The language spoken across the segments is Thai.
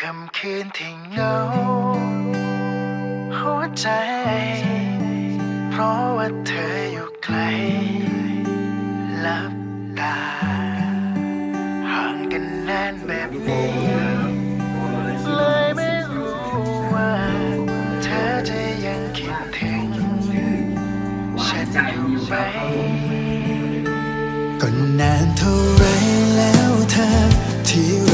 คำคืนที่เหงา หัวใจ เพราะว่าเธออยู่ไกลหลับตา ห่างกันนานแบบนี้ เลยไม่รู้ว่า เธอจะยังคิดถึง ฉันไหมก็นานเท่าไรแล้วเธอที่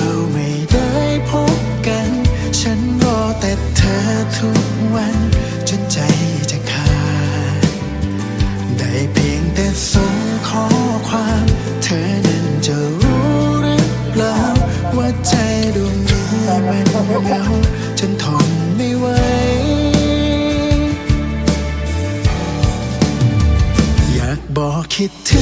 เป็แล้วฉันทนไม่ไหวอยากบอกคิดถึง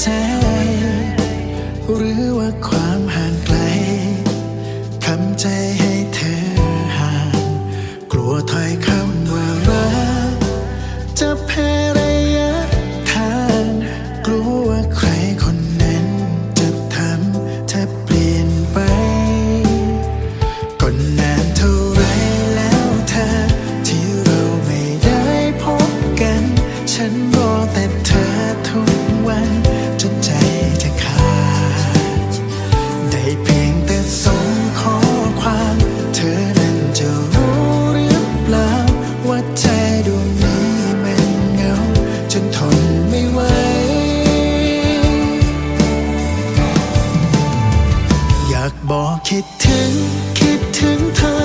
ใจ หรือว่าความ บอกคิดถึง คิดถึงเธอ